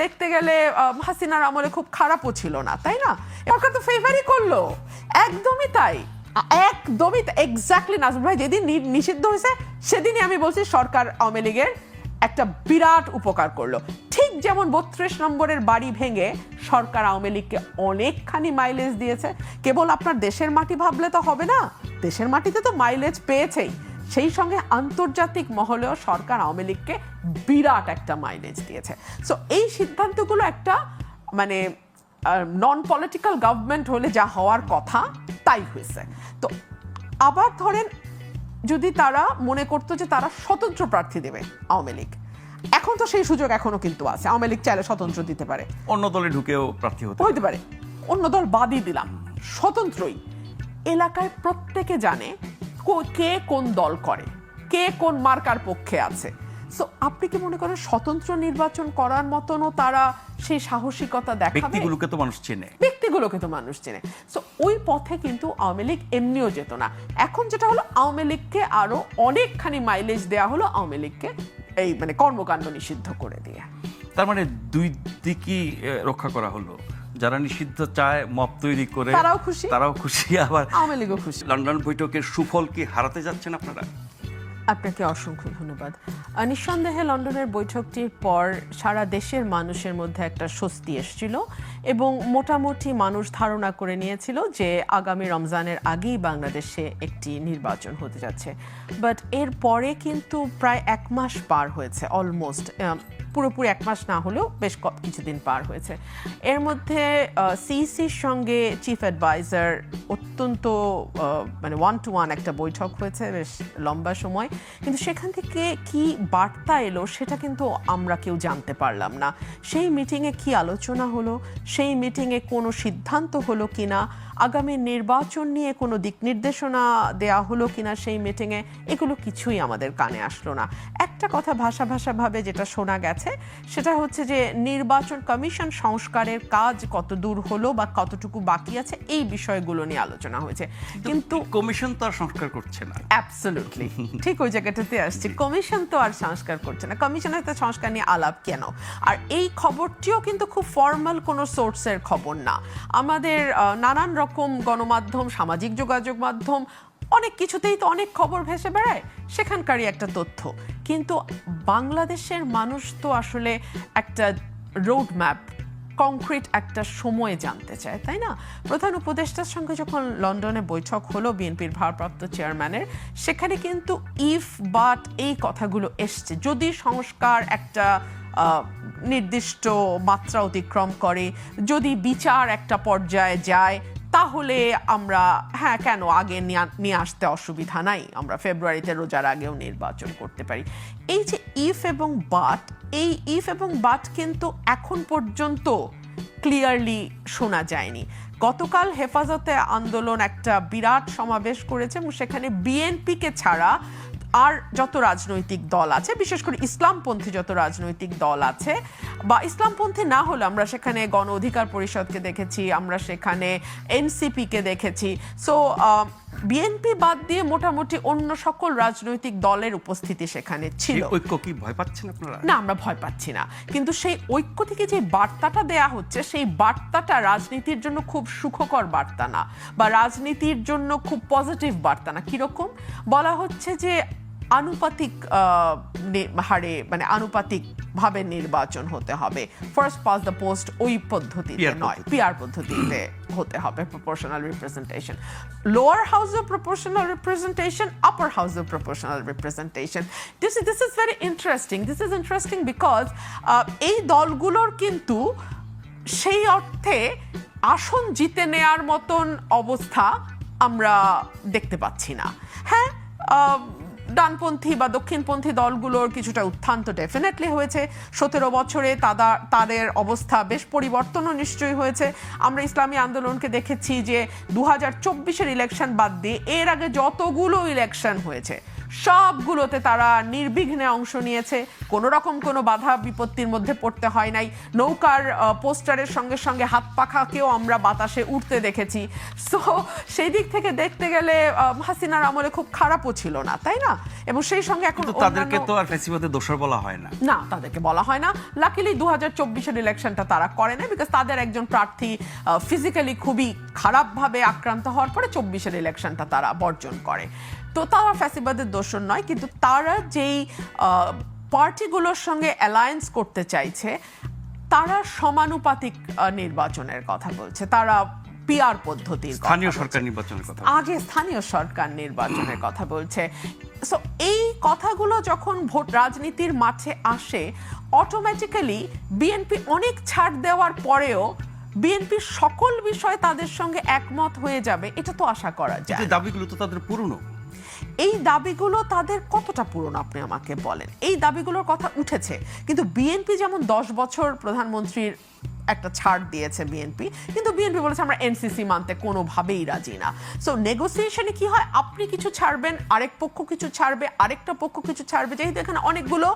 দেখতে গেলে হাসিনার আমলে খুব খারাপও ছিল না, তাই না? সরকার তো ফেভারই করল। একদমই তাই। একদমই এক্স্যাক্টলি নাজমুল ভাই যেদিন নিষিদ্ধ হয়েছে, সেদিনই আমি বলছি সরকার আওয়ামী লীগের একটা বিরাট উপকার করল। ঠিক যেমন বত্রিশ নম্বরের বাড়ি ভেঙে সরকার আওয়ামী লীগকে অনেকখানি মাইলেজ দিয়েছে। কেবল আপনার দেশের মাটি ভাবলে তো হবে না। দেশের মাটিতে তো মাইলেজ পেয়েছেই। সেই সঙ্গে আন্তর্জাতিক মহলেও সরকার আওয়ামী লীগকে বিরাট একটা মাইলেজ দিয়েছে। সো এই সিদ্ধান্তগুলো একটা মানে নন পলিটিক্যাল গভর্নমেন্ট হলে যা হওয়ার কথা তাই হয়েছে। তো আবার ধরেন যদি তারা মনে করতো যে তারা স্বতন্ত্র প্রার্থী দেবে আওয়ামী লীগ এখন তো সেই সুযোগ এখনও কিন্তু আছে। আওয়ামী লীগ চাইলে স্বতন্ত্র দিতে পারে। অন্য দলে ঢুকেও প্রার্থী হতে হইতে পারে। অন্য দল বাদই দিলাম। স্বতন্ত্রই। এলাকায় প্রত্যেকে জানে কো- কোন দল করে? কে কোন মার্কার পক্ষে আছে? সো আপনি কি মনে করেন স্বতন্ত্র নির্বাচন করার মতনও তারা সেই সাহসিকতা দেখাবে? ব্যক্তিগুলোকে তো মানুষ চেনে। ব্যক্তিগুলোকে তো মানুষ চেনে। সো ওই পথে কিন্তু আওয়ামী লীগ এমনিও যেত না। এখন যেটা হলো আওয়ামী লীগকে আরও অনেকখানি মাইলেজ দেওয়া হলো আওয়ামী লীগকে এই মানে কর্মকাণ্ড নিষিদ্ধ করে দিয়ে। তার মানে দুই দিকই রক্ষা করা হলো। যারা নিষিদ্ধ চায় মপ তৈরি করে তারাও খুশি। তারাও খুশি আবার আওয়ামী লীগও খুশি। লন্ডন বৈঠকের সুফল কি হারাতে যাচ্ছেন আপনারা? আপনাকে অসংখ্য ধন্যবাদ। নিঃসন্দেহে লন্ডনের বৈঠকটির পর সারা দেশের মানুষের মধ্যে একটা স্বস্তি এসেছিল এবং মোটামুটি মানুষ ধারণা করে নিয়েছিল যে আগামী রমজানের আগেই বাংলাদেশে একটি নির্বাচন হতে যাচ্ছে। বাট এর পরে কিন্তু প্রায় এক মাস পার হয়েছে অলমোস্ট পুরোপুরি এক মাস না হলেও বেশ ক- কিছুদিন পার হয়েছে। এর মধ্যে সিইসির সঙ্গে চিফ অ্যাডভাইজার অত্যন্ত মানে ওয়ান টু ওয়ান একটা বৈঠক হয়েছে, বেশ লম্বা সময়। কিন্তু সেখান থেকে কি বার্তা এলো সেটা কিন্তু আমরা কেউ জানতে পারলাম না। সেই মিটিংয়ে কি আলোচনা হলো? সেই মিটিংয়ে কোনো সিদ্ধান্ত হলো কিনা? আগামী নির্বাচন নিয়ে কোনো দিক নির্দেশনা দেয়া হলো কিনা সেই মিটিংয়ে এগুলো কিছুই আমাদের কানে আসলো না। একটা কথা ভাষা ভাষাভাবে যেটা শোনা গেছে সেটা হচ্ছে যে নির্বাচন কমিশন সংস্কারের কাজ কত দূর হলো বা কতটুকু বাকি আছে এই বিষয়গুলো নিয়ে আলোচনা হয়েছে। কিন্তু কমিশন তো আর সংস্কার করছে না। অ্যাবসলিউটলি ঠিক ওই জায়গাটাতে আসছি। কমিশন তো আর সংস্কার করছে না। কমিশনের তো সংস্কার নিয়ে আলাপ কেন? আর এই খবরটিও কিন্তু খুব ফর্মাল কোনো সোর্সের খবর না। আমাদের নানান রকম গণমাধ্যম, সামাজিক যোগাযোগ মাধ্যম, অনেক কিছুতেই তো অনেক খবর ভেসে বেড়ায়, সেখানকারই একটা তথ্য। কিন্তু বাংলাদেশের মানুষ তো আসলে একটা রোড ম্যাপ কংক্রিট একটা সময় জানতে চায়, তাই না? প্রধান উপদেষ্টার সঙ্গে যখন লন্ডনে বৈঠক হলো বিএনপির ভারপ্রাপ্ত চেয়ারম্যানের, সেখানে কিন্তু ইফ বাট এই কথাগুলো এসছে। যদি সংস্কার একটা নির্দিষ্ট মাত্রা অতিক্রম করে, যদি বিচার একটা পর্যায়ে যায় তাহলে আমরা হ্যাঁ কেন আগে নিয়া- আসতে অসুবিধা নাই? আমরা ফেব্রুয়ারিতে রোজার আগেও নির্বাচন করতে পারি। এই যে ইফ এবং বাট এই ইফ এবং বাট কিন্তু এখন পর্যন্ত ক্লিয়ারলি শোনা যায়নি। গতকাল হেফাজতে আন্দোলন একটা বিরাট সমাবেশ করেছে এবং সেখানে বিএনপিকে ছাড়া আর যত রাজনৈতিক দল আছে বিশেষ করে ইসলামপন্থী যত রাজনৈতিক দল আছে বা ইসলামপন্থী না হলে আমরা সেখানে গণ অধিকার পরিষদকে দেখেছি আমরা সেখানে এনসিপিকে দেখেছি। সো বিএনপি বাদ দিয়ে মোটামুটি অন্য সকল রাজনৈতিক দলের উপস্থিতি সেখানে ছিল। ঐক্য কি ভয় পাচ্ছেন আপনারা? না আমরা ভয় পাচ্ছি না। কিন্তু সেই ঐক্য থেকে যে বার্তাটা দেয়া হচ্ছে সেই বার্তাটা রাজনীতির জন্য খুব সুখকর বার্তা না বা রাজনীতির জন্য খুব পজিটিভ বার্তা না। কীরকম? বলা হচ্ছে যে আনুপাতিক হারে মানে আনুপাতিক ভাবে নির্বাচন হতে হবে। ফার্স্ট পাস দ্য পোস্ট ওই পদ্ধতিতে নয়। পিআর পদ্ধতিতে হতে হবে proportional representation lower house of proportional representation upper house of proportional representation this this is very interesting this is interesting because এই দলগুলোর কিন্তু সেই অর্থে আসন জিতে নেয়ার মতন অবস্থা আমরা দেখতে পাচ্ছি না। হ্যাঁ ডানপন্থী বা দক্ষিণপন্থী দলগুলোর কিছুটা উত্থান তো ডেফিনেটলি হয়েছে। সতেরো বছরে তাদা তাদের অবস্থা বেশ পরিবর্তনও নিশ্চয়ই হয়েছে। আমরা ইসলামী আন্দোলনকে দেখেছি যে দু হাজার চব্বিশের ইলেকশন বাদ দিয়ে এর আগে যতগুলো ইলেকশন হয়েছে সবগুলোতে তারা নির্বিঘ্নে অংশ নিয়েছে। কোনো রকম কোনো বাধা বিপত্তির মধ্যে পড়তে হয় নাই। নৌকার পোস্টারের সঙ্গে সঙ্গে হাত পাখাকেও আমরা বাতাসে উঠতে দেখেছি। সো সেই দিক থেকে দেখতে গেলে হাসিনার আমলে খুব খারাপও ছিল না তাই না? এবং সেই সঙ্গে এখন তাদেরকে তো আর ফেসিবাদে দোষর বলা হয় না। না তাদেরকে বলা হয় না। লাকিলি দু হাজার চব্বিশের ইলেকশনটা তারা করে না বিকজ তাদের একজন প্রার্থী ফিজিক্যালি খুবই খারাপভাবে আক্রান্ত হওয়ার পরে চব্বিশের ইলেকশনটা তারা বর্জন করে। তো তারা ফ্যাসিবাদের দোষণ নয় কিন্তু তারা যেই পার্টিগুলোর সঙ্গে অ্যালায়েন্স করতে চাইছে তারা সমানুপাতিক নির্বাচনের কথা বলছে তারা পিআর পদ্ধতির স্থানীয় সরকার নির্বাচনের কথা আগে স্থানীয় সরকার নির্বাচনের কথা বলছে। সো এই কথাগুলো যখন ভোট রাজনীতির মাঠে আসে অটোমেটিক্যালি বিএনপি অনেক ছাড় দেওয়ার পরেও বিএনপির সকল বিষয়ে তাদের সঙ্গে একমত হয়ে যাবে এটা তো আশা করা যায়। দাবিগুলো তো তাদের পুরনো। এই দাবিগুলো তাদের কতটা পূরণ আপনি আমাকে বলেন? এই দাবিগুলোর কথা উঠেছে, কিন্তু বিএনপি যেমন দশ বছর প্রধানমন্ত্রীর একটা ছাড় দিয়েছে বিএনপি কিন্তু বিএনপি বলেছে আমরা এনসিসি মানতে কোনোভাবেই রাজি না। সো নেগোসিয়েশনে কি হয়? আপনি কিছু ছাড়বেন, আরেক পক্ষ কিছু ছাড়বে, আরেকটা পক্ষ কিছু ছাড়বে। যেহেতু এখানে অনেকগুলো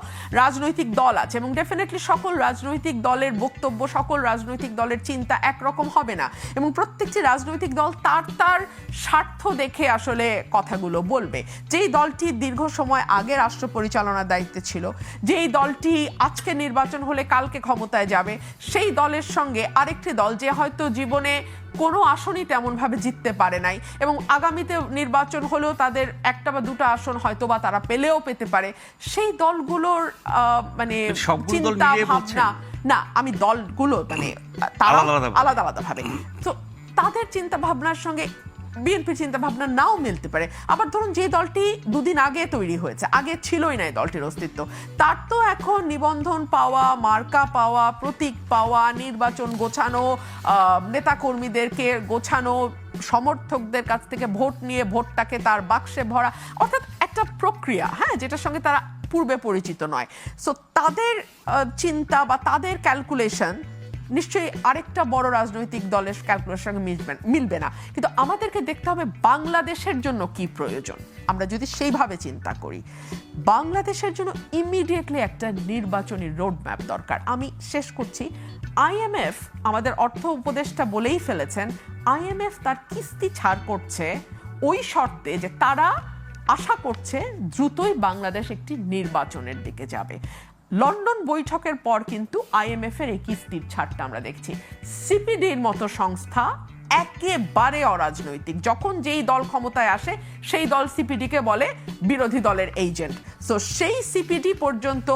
রাজনৈতিক দল আছে এবং ডেফিনেটলি সকল রাজনৈতিক দলের বক্তব্য, সকল রাজনৈতিক দলের চিন্তা একরকম হবে না এবং প্রত্যেকটি রাজনৈতিক দল তার তার স্বার্থ দেখে আসলে কথাগুলো বলবে। যেই দলটি দীর্ঘ সময় আগে রাষ্ট্র পরিচালনার দায়িত্বে ছিল, যেই দলটি আজকে নির্বাচন হলে কালকে ক্ষমতায় যাবে, সেই দলের সঙ্গে আরেকটি দল যে হয়তো জীবনে কোনো আসনই তেমনভাবে জিততে পারে নাই। এবং আগামীতে নির্বাচন হলেও তাদের একটা বা দুটো আসন হয়তো বা তারা পেলেও পেতে পারে। সেই দলগুলোর আহ, মানে সবগুলো চিন্তা ভাবনা না আমি দলগুলো মানে তারা আলাদা আলাদা ভাবে। তো তাদের চিন্তা ভাবনার সঙ্গে বিএনপির চিন্তা ভাবনা নাও মিলতে পারে। আবার ধরুন যে দলটি দুদিন আগে তৈরি হয়েছে, আগে ছিলই না এই দলটির অস্তিত্ব। তার তো এখন নিবন্ধন পাওয়া, মার্কা পাওয়া, প্রতীক পাওয়া, নির্বাচন গোছানো নেতাকর্মীদেরকে গোছানো, সমর্থকদের কাছ থেকে ভোট নিয়ে ভোটটাকে তার বাক্সে ভরা, অর্থাৎ একটা প্রক্রিয়া হ্যাঁ যেটার সঙ্গে তারা পূর্বে পরিচিত নয়। সো তাদের চিন্তা বা তাদের ক্যালকুলেশন নিশ্চয়ই আরেকটা বড় রাজনৈতিক দলের ক্যালকুলেশন মিলবে মিলবে না। কিন্তু আমাদেরকে দেখতে হবে বাংলাদেশের জন্য কি প্রয়োজন। আমরা যদি সেইভাবে চিন্তা করি, বাংলাদেশের জন্য ইমিডিয়েটলি একটা নির্বাচনী রোডম্যাপ দরকার। আমি শেষ করছি। আইএমএফ আমাদের অর্থ উপদেষ্টা বলেই ফেলেছেন আইএমএফ তার কিস্তি ছাড় করছে ওই শর্তে যে তারা আশা করছে দ্রুতই বাংলাদেশ একটি নির্বাচনের দিকে যাবে। লন্ডন বৈঠকের পর কিন্তু আইএমএফ এর এই কিস্তির ছাড়টা আমরা দেখছি। সিপিডির মতো সংস্থা একেবারে অরাজনৈতিক। যখন যেই দল ক্ষমতায় আসে, সেই দল সিপিডিকে বলে বিরোধী দলের এজেন্ট। সো সেই সিপিডি পর্যন্ত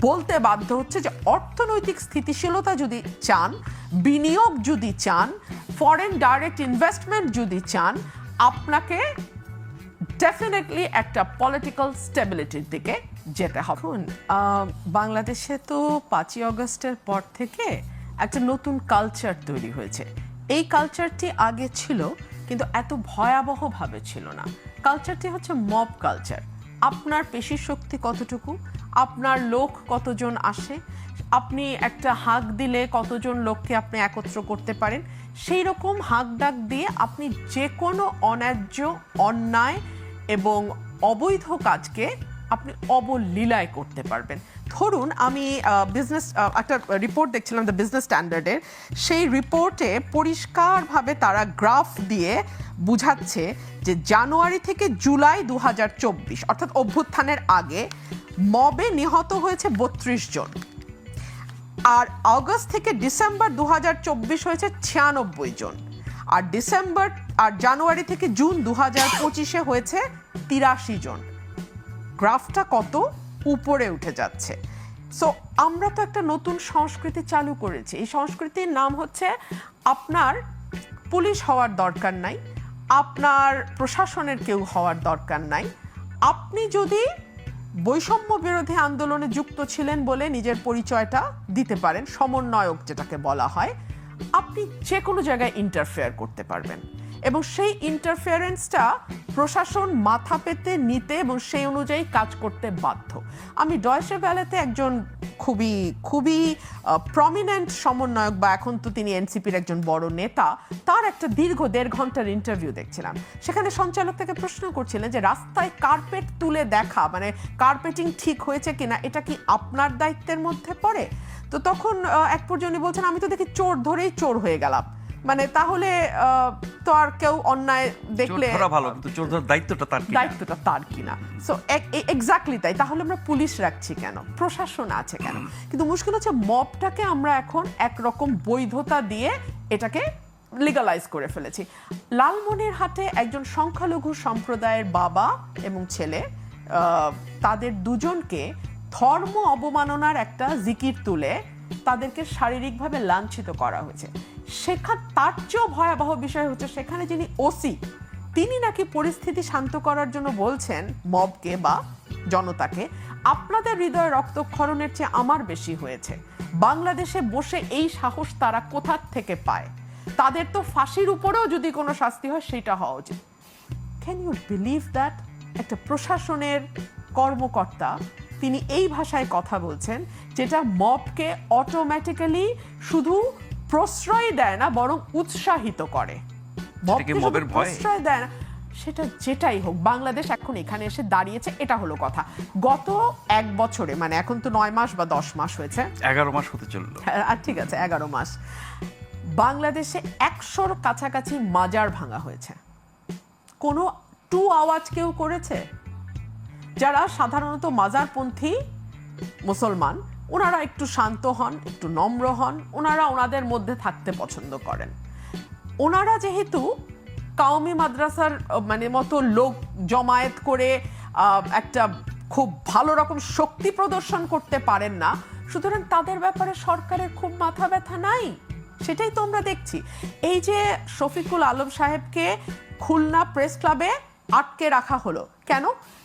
বলতে বাধ্য হচ্ছে যে, অর্থনৈতিক স্থিতিশীলতা যদি চান, বিনিয়োগ যদি চান ফরেন ডাইরেক্ট ইনভেস্টমেন্ট যদি চান, আপনাকে ডেফিনেটলি একটা পলিটিক্যাল স্টেবিলিটির দিকে যেতে হবে। বাংলাদেশে তো পাঁচই অগস্টের পর থেকে একটা নতুন কালচার তৈরি হয়েছে। এই কালচারটি আগে ছিল কিন্তু এত ভয়াবহভাবে ছিল না। কালচারটি হচ্ছে মব কালচার আপনার পেশি শক্তি কতটুকু? আপনার লোক কতজন আসে? আপনি একটা হাঁক দিলে কতজন লোককে আপনি একত্র করতে পারেন? সেই রকম হাঁক ডাক দিয়ে আপনি যে কোনো অন্যায্য অন্যায় এবং অবৈধ কাজকে আপনি অবলীলায় করতে পারবেন। ধরুন আমি বিজনেস একটা রিপোর্ট দেখছিলাম দ্য বিজনেস স্ট্যান্ডার্ডের সেই রিপোর্টে পরিষ্কারভাবে তারা গ্রাফ দিয়ে বুঝাচ্ছে যে জানুয়ারি থেকে জুলাই দু হাজার চব্বিশ, অর্থাৎ অভ্যুত্থানের আগে মবে নিহত হয়েছে বত্রিশ জন। আর আগস্ট থেকে ডিসেম্বর দু হাজার চব্বিশ হয়েছে ছিয়ানব্বই জন। আর ডিসেম্বর, আর জানুয়ারি থেকে জুন দু হাজার পঁচিশে হয়েছে তিরাশি জন। গ্রাফটা কত উপরে উঠে যাচ্ছে। সো আমরা তো একটা নতুন সংস্কৃতি চালু করেছি। এই সংস্কৃতির নাম হচ্ছে আপনার পুলিশ হওয়ার দরকার নাই, আপনার প্রশাসনের কেউ হওয়ার দরকার নাই। আপনি যদি বৈষম্য বিরোধী আন্দোলনে যুক্ত ছিলেন বলে নিজের পরিচয়টা দিতে পারেন, সমন্বয়ক যেটাকে বলা হয়, আপনি যে কোনো জায়গায় ইন্টারফেয়ার করতে পারবেন। এবং সেই ইন্টারফিয়ারেন্সটা প্রশাসন মাথা পেতে নিতে এবং সেই অনুযায়ী কাজ করতে বাধ্য। আমি ডয়সে ভ্যালেতে একজন খুবই খুবই প্রমিনেন্ট সমন্বয়ক বা এখন তো তিনি এনসিপির একজন বড় নেতা, তার একটা দীর্ঘ দেড় ঘণ্টার ইন্টারভিউ দেখছিলাম। সেখানে সঞ্চালক থেকে প্রশ্ন করছিলেন যে, রাস্তায় কার্পেট তুলে দেখা মানে কার্পেটিং ঠিক হয়েছে কিনা, এটা কি আপনার দায়িত্বের মধ্যে পড়ে? তো তখন এক পর্যায়ে উনি বলছেন, আমি তো দেখি চোর ধরেই চোর হয়ে গেলাম। মানে তাহলে আহ, তো আর কেউ অন্যায় দেখলে ভালো কিন্তু চোর ধরার দায়িত্বটা তার দায়িত্বটা তার কিনা। সো এক্স্যাক্টলি তাই। তাহলে আমরা পুলিশ রাখছি কেন? প্রশাসন আছে কেন? কিন্তু মুশকিল হচ্ছে মবটাকে আমরা এখন একরকম বৈধতা দিয়ে এটাকে লিগালাইজ করে ফেলেছি। লালমনির লালমনিরহাটে একজন সংখ্যালঘু সম্প্রদায়ের বাবা এবং ছেলে আহ, তাদের দুজনকে ধর্ম অবমাননার একটা জিকির তুলে তাদেরকে শারীরিকভাবে লাঞ্ছিত করা হয়েছে। সেখান তার চেয়েও ভয়াবহ বিষয় হচ্ছে সেখানে যিনি ওসি তিনি নাকি পরিস্থিতি শান্ত করার জন্য বলছেন মবকে বা জনতাকে, আপনাদের হৃদয় রক্তক্ষরণের চেয়ে আমার বেশি হয়েছে। বাংলাদেশে বসে এই সাহস তারা কোথার থেকে পায়? তাদের তো ফাঁসির উপরেও যদি কোনো শাস্তি হয়, সেটা হওয়া উচিত। ক্যান ইউ বিলিভ দ্যাট একটা প্রশাসনের কর্মকর্তা, তিনি এই ভাষায় কথা বলছেন, যেটা মবকে অটোমেটিক্যালি শুধু প্রশ্রয় দেয় না বরং উৎসাহিত করে? প্রশ্রয় দেয় না সেটা যেটাই হোক বাংলাদেশ এখন এখানে এসে দাঁড়িয়েছে এটা হলো কথা। গত এক বছরে মানে এখন তো নয় মাস বা দশ মাস হয়েছে। এগারো মাস হতে চলল। আর ঠিক আছে এগারো মাস। বাংলাদেশে একশোর কাছাকাছি মাজার ভাঙা হয়েছে। কোনো টু আওয়াজ কেউ করেছে? যারা সাধারণত মাজারপন্থী মুসলমান ওনারা একটু শান্ত হন, একটু নম্র হন, ওনারা ওনাদের মধ্যে থাকতে পছন্দ করেন। ওনারা যেহেতু কাউমি মাদ্রাসার মানে মতো লোক জমায়েত করে একটা খুব ভালো রকম শক্তি প্রদর্শন করতে পারেন না, সুতরাং তাদের ব্যাপারে সরকারের খুব মাথা ব্যথা নাই, সেটাই তো আমরা দেখছি। এই যে শফিকুল আলম সাহেবকে খুলনা প্রেস ক্লাবে আটকে রাখা হলো, কেন?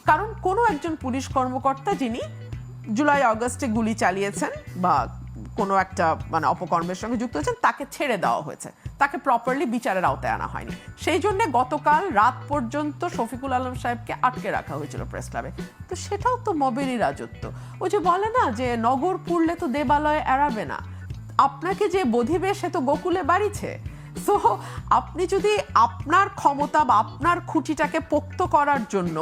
কারণ কোনো একজন পুলিশ কর্মকর্তা যিনি জুলাই, আগস্টে গুলি চালিয়েছেন বা কোনো একটা মানে অপকর্মের সঙ্গে যুক্ত হয়েছেন, তাকে ছেড়ে দেওয়া হয়েছে। তাকে প্রপারলি বিচারের আওতায় আনা হয়নি। সেই জন্য গতকাল রাত পর্যন্ত শফিকুল আলম সাহেবকে আটকে রাখা হয়েছিল প্রেস ক্লাবে তো সেটাও তো মবেরই রাজত্ব। ওই যে বলে না যে নগর পুড়লে তো দেবালয় এড়াবে না। আপনাকে যে বধিবে সে তো গোকুলে বাড়িছে। সো আপনি যদি আপনার ক্ষমতা বা আপনার খুঁটিটাকে পোক্ত করার জন্য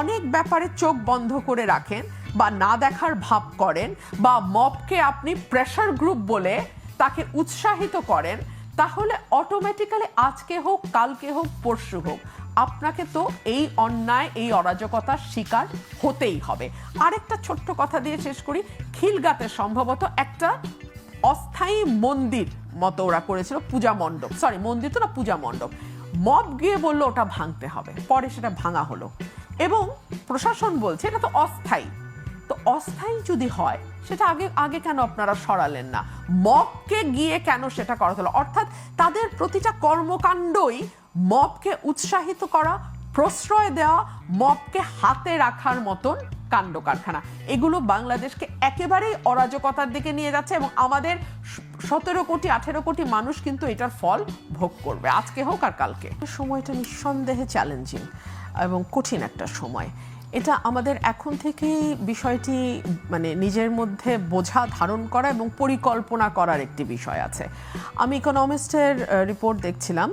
অনেক ব্যাপারে চোখ বন্ধ করে রাখেন বা না দেখার ভাব করেন বা মবকে আপনি প্রেশার গ্রুপ বলে তাকে উৎসাহিত করেন, তাহলে অটোমেটিক্যালি আজকে হোক, কালকে হোক, পরশু হোক, আপনাকে তো এই অন্যায়, এই অরাজকতার শিকার হতেই হবে। আরেকটা ছোট্ট কথা দিয়ে শেষ করি, খিলগাতে সম্ভবত একটা অস্থায়ী মন্দির মতো ওরা করেছিল, পূজা মণ্ডপ। সরি মন্দির তো না, পূজা মণ্ডপ। মব গিয়ে বলল, ওটা ভাঙতে হবে। পরে সেটা ভাঙা হলো। এবং প্রশাসন বলছে, এটা তো অস্থায়ী। তো অস্থায়ী যদি হয়, সেটা আগে আগে কেন আপনারা সরালেন না? মবকে গিয়ে কেন সেটা করা হলো? অর্থাৎ তাদের প্রতিটা কর্মকাণ্ডই মবকে উৎসাহিত করা, প্রশ্রয় দেওয়া মবকে হাতে রাখার মতন কাণ্ড কারখানা। এগুলো বাংলাদেশকে একেবারেই অরাজকতার দিকে নিয়ে যাচ্ছে এবং আমাদের সতেরো কোটি, আঠেরো কোটি মানুষ কিন্তু এটার ফল ভোগ করবে। আজকে হোক আর কালকে। সময়টা নিঃসন্দেহে চ্যালেঞ্জিং এবং কঠিন একটা সময়। এটা আমাদের এখন থেকেই বিষয়টি মানে নিজের মধ্যে বোঝা, ধারণ করা এবং পরিকল্পনা করার একটি বিষয় আছে। আমি ইকোনমিস্টের রিপোর্ট দেখছিলাম।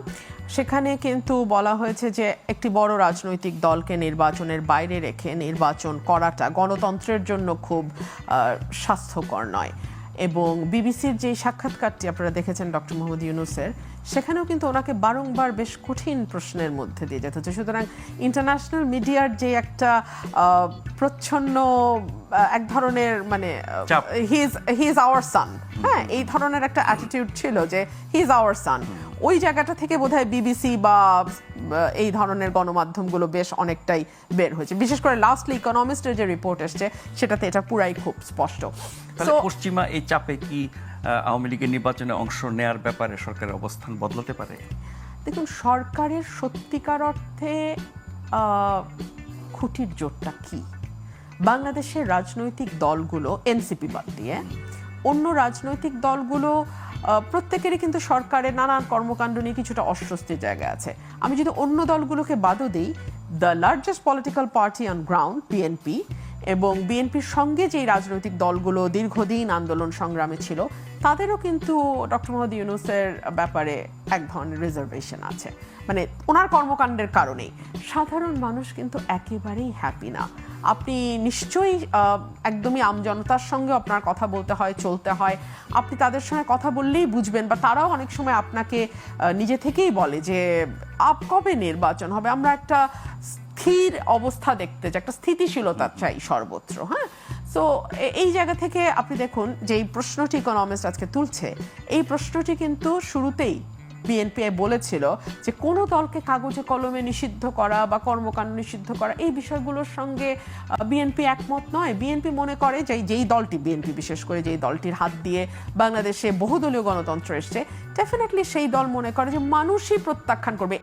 সেখানে কিন্তু বলা হয়েছে যে একটি বড় রাজনৈতিক দলকে নির্বাচনের বাইরে রেখে নির্বাচন করাটা গণতন্ত্রের জন্য খুব স্বাস্থ্যকর নয়। এবং বিবিসির যে সাক্ষাৎকারটি আপনারা দেখেছেন ডক্টর মোহাম্মদ ইউনুসের সেখানেও কিন্তু ওনাকে বারংবার বেশ কঠিন প্রশ্নের মধ্যে দিয়ে যেতে হচ্ছে। সুতরাং ইন্টারন্যাশনাল মিডিয়ার যে একটা প্রচ্ছন্ন এক ধরনের মানে he is he is our son হ্যাঁ এই ধরনের একটা অ্যাটিটিউড ছিল যে হি ইজ আওয়ার সান ওই জায়গাটা থেকে বোধহয় বিবিসি বা এই ধরনের গণমাধ্যমগুলো বেশ অনেকটাই বের হয়েছে। বিশেষ করে লাস্টলি ইকোনমিস্টের যে রিপোর্ট এসছে সেটাতে এটা পুরাই খুব স্পষ্ট। পশ্চিমা এই চাপে কি আওয়ামী লীগের নির্বাচনে অংশ নেয়ার ব্যাপারে সরকারের অবস্থান বদলাতে পারে? দেখুন, সরকারের সত্যিকার অর্থে খুঁটির জোরটা কি? বাংলাদেশের রাজনৈতিক দলগুলো এনসিপি বাদ দিয়ে, অন্য রাজনৈতিক দলগুলো প্রত্যেকেরই কিন্তু সরকারের নানান কর্মকাণ্ড নিয়ে কিছুটা অস্বস্তির জায়গা আছে। আমি যদি অন্য দলগুলোকে বাদও দিই the largest political party on ground BNP এবং বিএনপির সঙ্গে যেই রাজনৈতিক দলগুলো দীর্ঘদিন আন্দোলন সংগ্রামে ছিল, তাদেরও কিন্তু ডক্টর মোহাম্মদ ইউনুসের ব্যাপারে এক ধরনের রিজার্ভেশন আছে। মানে ওনার কর্মকাণ্ডের কারণেই। সাধারণ মানুষ কিন্তু একেবারেই হ্যাপি না। আপনি নিশ্চয়ই একদমই আমজনতার সঙ্গে আপনার কথা বলতে হয়, চলতে হয়। আপনি তাদের সঙ্গে কথা বললেই বুঝবেন বা তারাও অনেক সময় আপনাকে নিজে থেকেই বলে যে, আপ কবে নির্বাচন হবে? আমরা একটা স্থির অবস্থা দেখতে চাই একটা স্থিতিশীলতা চাই সর্বত্র হ্যাঁ? সো এই জায়গা থেকে আপনি দেখুন যে এই প্রশ্নটি ইকোনমিস্ট আজকে তুলছে। এই প্রশ্নটি কিন্তু শুরুতেই বিএনপি বলেছিল যে কোনো দলকে কাগজে কলমে নিষিদ্ধ করা বা কর্মকাণ্ড নিষিদ্ধ করা, এই বিষয়গুলোর সঙ্গে বিএনপি একমত নয়। বিএনপি মনে করে যে যেই দলটি বিএনপি বিশেষ করে যেই দলটির হাত দিয়ে বাংলাদেশে বহুদলীয় গণতন্ত্র এসছে ডেফিনেটলি সেই দল মনে করে যে মানুষই প্রত্যাখ্যান করবে।